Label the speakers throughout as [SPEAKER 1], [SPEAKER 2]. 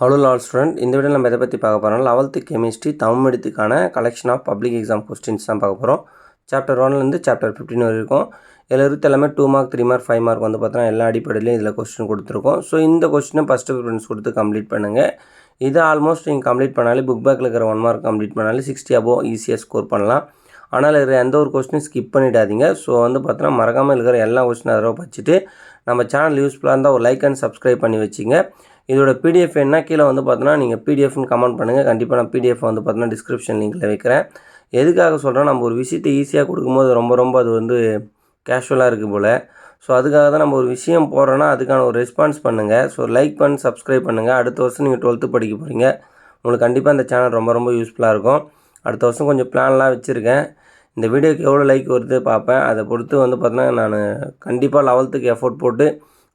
[SPEAKER 1] Hello Lal student இந்த video நம்ம எதை பற்றி பார்க்க போகிறோம் eleventh chemistry Tamil எடுத்துக்கான collection of public exam questions தான் பார்க்க போகிறோம் சாப்டர் ஒன்லேருந்து சாப்டர் ஃபிஃப்டின் வரைக்கும் இதில் இருக்கிற எல்லாமே two mark three mark five mark வந்து பார்த்தோன்னா எல்லா அடிப்படையிலையும் இதில் கொஸ்டின் கொடுத்துருக்கோம். ஸோ இந்த கொஸ்டினை ஃபஸ்ட்டு ப்ரிஃபரன்ஸ் கொடுத்து கம்ப்ளீட் பண்ணுங்கள் இதை ஆல்மோஸ்ட் நீங்கள் கம்ப்ளீட் பண்ணாலே புக் பேக்கில் இருக்கிற ஒன் மார்க் கம்ப்ளீட் பண்ணாலே சிக்ஸ்டி அபோவ் ஈஸியாக ஸ்கோர் பண்ணலாம். ஆனால் இருக்கிற எந்த ஒரு கொஸ்டினும் ஸ்கிப் பண்ணிடாதீங்க. ஸோ வந்து பார்த்தோன்னா மறக்காமல் இருக்கிற எல்லா கொஸ்டினும் அதரவை வச்சுட்டு நம்ம சேனல் யூஸ்ஃபுல்லாக இருந்தால் ஒரு லைக் அண்ட் சப்ஸ்கிரைப் பண்ணி வச்சுங்க. இதோட பிடிஎஃப் என்ன கீழே வந்து பார்த்தோன்னா நீங்கள் பிடிஎஃப்னு கமெண்ட் பண்ணுங்கள் கண்டிப்பாக நான் பிடிஎஃப் வந்து பார்த்தோன்னா டிஸ்கிரிப்ஷன் லிங்கில் வைக்கிறேன். எதுக்காக சொல்கிறேன் நம்ம ஒரு விஷயத்தை ஈஸியாக கொடுக்கும்போது ரொம்ப ரொம்ப அது வந்து கேஷுவலாக இருக்குது போல். ஸோ அதுக்காக தான் நம்ம ஒரு விஷயம் போடுறோன்னா அதுக்கான ஒரு ரெஸ்பான்ஸ் பண்ணுங்கள் ஸோ லைக் பண்ணி சப்ஸ்கிரைப் பண்ணுங்கள் அடுத்த வருஷம் நீங்கள் டுவெல்த்து படிக்க போகிறீங்க உங்களுக்கு கண்டிப்பாக இந்த சேனல் ரொம்ப ரொம்ப யூஸ்ஃபுல்லாக இருக்கும். அடுத்த வருஷம் கொஞ்சம் பிளான்லாம் வச்சுருக்கேன். இந்த வீடியோக்கு எவ்வளோ லைக் வருது பார்ப்பேன். அதை பொறுத்து வந்து பார்த்தீங்கன்னா நான் கண்டிப்பாக லெவல்த்துக்கு எஃபோர்ட் போட்டு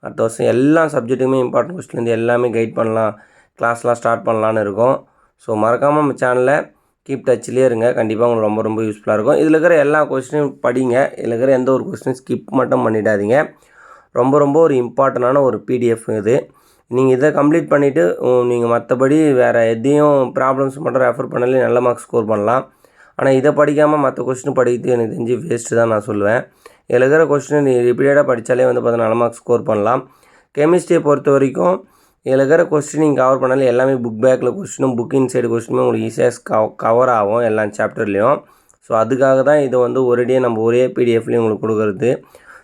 [SPEAKER 1] அடுத்த வருஷம் எல்லா சப்ஜெக்ட்டுமே இம்பார்ட்டன்ட் கொஸ்டின்லேருந்து எல்லாமே கைட் பண்ணலாம். கிளாஸ்லாம் ஸ்டார்ட் பண்ணலான்னு இருக்கும். ஸோ மறக்காமல் நம்ம சேனலில் கீப் டச்லேயே இருங்க. கண்டிப்பாக உங்களுக்கு ரொம்ப ரொம்ப யூஸ்ஃபுல்லாக இருக்கும். இதில் இருக்கிற எல்லா கொஸ்டினும் படிங்க. இதில் இருக்கிற எந்த ஒரு கொஸ்டின் ஸ்கிப் மட்டும் பண்ணிடாதீங்க. ரொம்ப ரொம்ப ஒரு இம்பார்ட்டண்டான ஒரு பிடிஎஃப் இது. நீங்கள் இதை கம்ப்ளீட் பண்ணிவிட்டு நீங்கள் மற்றபடி வேறு எதையும் ப்ராப்ளம்ஸ் மட்டும் ரெஃபர் பண்ணாலே நல்ல மார்க்ஸ் ஸ்கோர் பண்ணலாம். ஆனால் இதை படிக்காமல் மற்ற கொஸ்டின் படிக்கிறது எனக்கு தெரிஞ்சு வேஸ்ட்டு தான் நான் சொல்லுவேன். இதில் இருக்கிற கொஸ்டின் நீ ரிப்பீட்டடாக படித்தாலே வந்து பார்த்தா நல்ல மார்க்ஸ் ஸ்கோர் பண்ணலாம். கெமிஸ்ட்ரியை பொறுத்த வரைக்கும் இதில் இருக்கிற கொஸ்டின் நீங்கள் கவர் பண்ணாலே எல்லாமே புக் பேக்கில் கொஸ்டினும் புக் இன்சைடு கொஸ்டினும் உங்களுக்கு ஈஸியாக கவ கவர் ஆகும் எல்லா சாப்டர்லேயும் ஸோ அதுக்காக தான் இதை வந்து ஒரேடியாக நம்ம ஒரே பிடிஎஃப்லேயும் உங்களுக்கு கொடுக்குறது.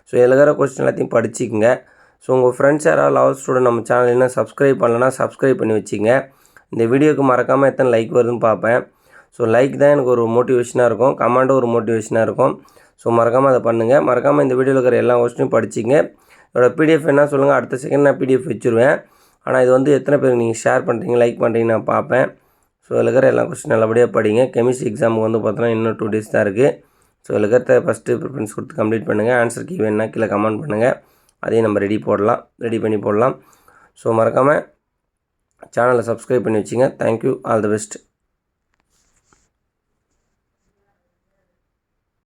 [SPEAKER 1] ஸோ இதில் இருக்கிற கொஸ்டின் எல்லாத்தையும் படிச்சுக்கோங்க. ஸோ உங்கள் ஃப்ரெண்ட்ஸ் யாராவது லவ் ஸ்டூடெண்ட் நம்ம சேனல் என்ன சப்ஸ்கிரைப் பண்ணலன்னா சப்ஸ்கிரைப் பண்ணி வச்சுங்க. இந்த வீடியோக்கு மறக்காமல் எத்தனை லைக் வருதுன்னு பார்ப்பேன். ஸோ லைக் தான் எனக்கு ஒரு மோட்டிவேஷனாக இருக்கும். கமெண்ட்டும் ஒரு மோட்டிவேஷனாக இருக்கும். ஸோ மறக்காமல் அதை பண்ணுங்கள் மறக்காமல் இந்த வீடியோவில் இருக்கிற எல்லா கொஸ்டினும் படிச்சிங்க. இதோட பிடிஎஃப் என்ன சொல்லுங்கள் அடுத்த செகண்ட் நான் பிடிஎஃப் வச்சுருவேன். ஆனால் இது வந்து எத்தனை பேருக்கு நீங்கள் ஷேர் பண்ணுறீங்க லைக் பண்ணுறீங்க நான் பார்ப்பேன். ஸோ இதில் இருக்கிற எல்லா கொஸ்டின் நல்லபடியாக படிங்க. கெமிஸ்ட்ரி எக்ஸாமுக்கு வந்து பார்த்தோன்னா இன்னும் டூ டேஸ் தான் இருக்குது ஸோ இதில் இருக்கிறத ஃபஸ்ட்டு ப்ரிஃபரன்ஸ் கொடுத்து கம்ப்ளீட் பண்ணுங்கள் ஆன்சர் கீ வேணுன்னா கீழே கமெண்ட் பண்ணுங்கள் அதையும் நம்ம ரெடி போடலாம் ரெடி பண்ணி போடலாம். ஸோ மறக்காமல் சேனலை சப்ஸ்கிரைப் பண்ணி வச்சுங்க. Thank you all the best